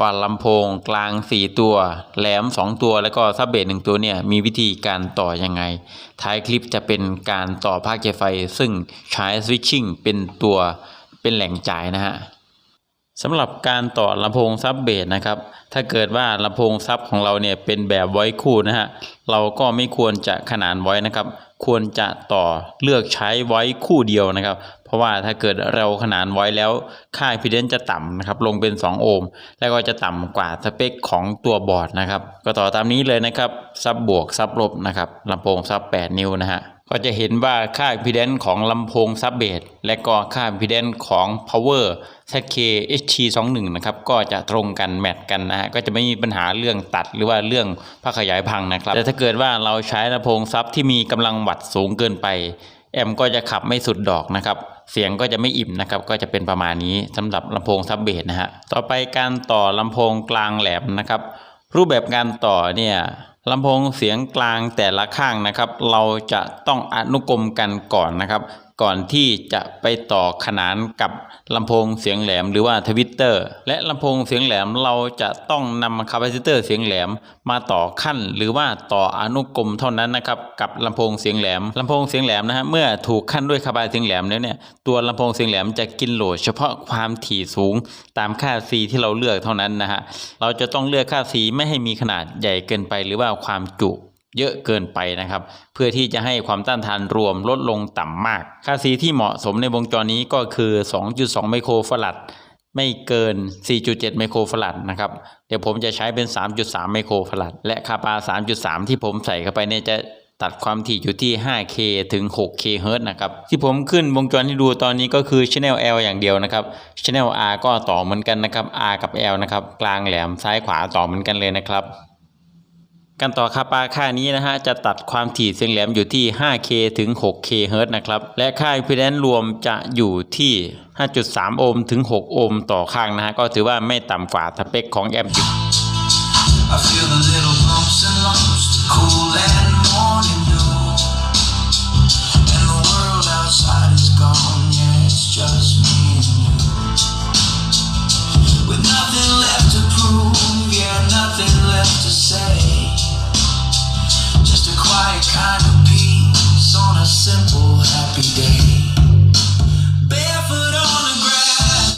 ว่าลำโพงกลาง 4 ตัว แหลม 2 ตัวแล้วก็ซับเบส1ตัวเนี่ยมีวิธีการต่อยังไง ท้ายคลิปจะเป็นการต่อภาคเจไฟ ซึ่งใช้สวิตชิ่งเป็นตัวเป็นแหล่งจ่ายนะฮะ สำหรับการต่อลำโพงซับเบสนะครับ ถ้าเกิดว่าลำโพงซับของเราเนี่ยเป็นแบบไว้คู่นะฮะ เราก็ไม่ควรจะขนานไว้นะครับ ควรจะต่อเลือกใช้ไว้คู่เดียวนะครับ เพราะว่าถ้าเกิดเราขนานไว้แล้ว ค่าพิเดนจะต่ำนะครับ ลงเป็น 2 โอห์ม แล้วก็จะต่ำกว่าสเปคของตัวบอร์ดนะครับ ก็ต่อตามนี้เลยนะครับ ซับบวกซับลบนะครับลำโพงซับ 8 นิ้วนะฮะ ก็จะเห็นว่าค่า impedance ของลำโพงซับเบสและก็ค่า impedance ของ power ZK HT21 นะครับก็จะตรงกันแมทกันนะฮะก็จะไม่มีปัญหาเรื่องตัดหรือว่าเรื่องภาคขยายพังนะครับ แต่ถ้าเกิดว่าเราใช้ลำโพงซับที่มีกำลังวัตต์สูงเกินไป แอมก็จะขับไม่สุดดอกนะครับเสียงก็จะไม่อิ่มนะครับ ก็จะเป็นประมาณนี้สำหรับลำโพงซับเบสนะฮะต่อไปการต่อลำโพงกลางแหลมนะครับรูปแบบการต่อเนี่ย ลำโพงเสียงกลางแต่ละข้างนะครับ เราจะต้องอนุกรมกันก่อนนะครับ ก่อนที่จะไปต่อขนานกับลำโพงเสียงแหลมหรือว่าทวิตเตอร์และลำโพงเสียงแหลมเราจะต้องนำคาปาซิเตอร์เสียงแหลมมาต่อขั้น หรือว่าต่ออนุกรมเท่านั้นนะครับกับลำโพงเสียงแหลมลำโพงเสียงแหลมนะฮะเมื่อถูกขั้นด้วยคาปาเสียงแหลมแล้วเนี่ยตัวลำโพงเสียงแหลมจะกินโหลด เฉพาะความถี่สูงตามค่า C ที่เราเลือกเท่านั้นนะฮะเราจะต้องเลือกค่า C ไม่ให้มีขนาดใหญ่เกินไปหรือว่าความจุ เยอะเกินไปนะครับ เพื่อที่จะให้ความต้านทานรวมลดลงต่ำมาก ค่า C ที่เหมาะสมในวงจรนี้ก็คือ 2.2 ไมโครฟาราดไม่เกิน 4.7 ไมโครฟาราดนะครับ เดี๋ยวผมจะใช้เป็น 3.3 ไมโครฟาราดและคาปา 3.3 ที่ผมใส่เข้าไปเนี่ยจะตัดความถี่อยู่ที่ 5K ถึง 6K เฮิรตนะครับ ที่ผมขึ้นวงจรให้ดูตอนนี้ก็คือ Channel L อย่างเดียวนะครับ Channel R ก็ต่อเหมือนกันนะครับ R กับ L นะครับ กลางแหลมซ้ายขวาต่อเหมือนกันเลยนะครับ การต่อคาปาค่านี้นะฮะจะตัดความถี่เสียงแหลมอยู่ที่ 5K ถึง 6K เฮิร์ตนะครับ และค่าอิมพีแดนซ์รวมจะอยู่ที่ 5.3 โอห์มถึง 6 โอห์มต่อข้างนะฮะก็ถือว่าไม่ต่ำกว่าสเปคของแอมป์ nothing left to prove, yeah, nothing left to say. Why trying peace on a simple?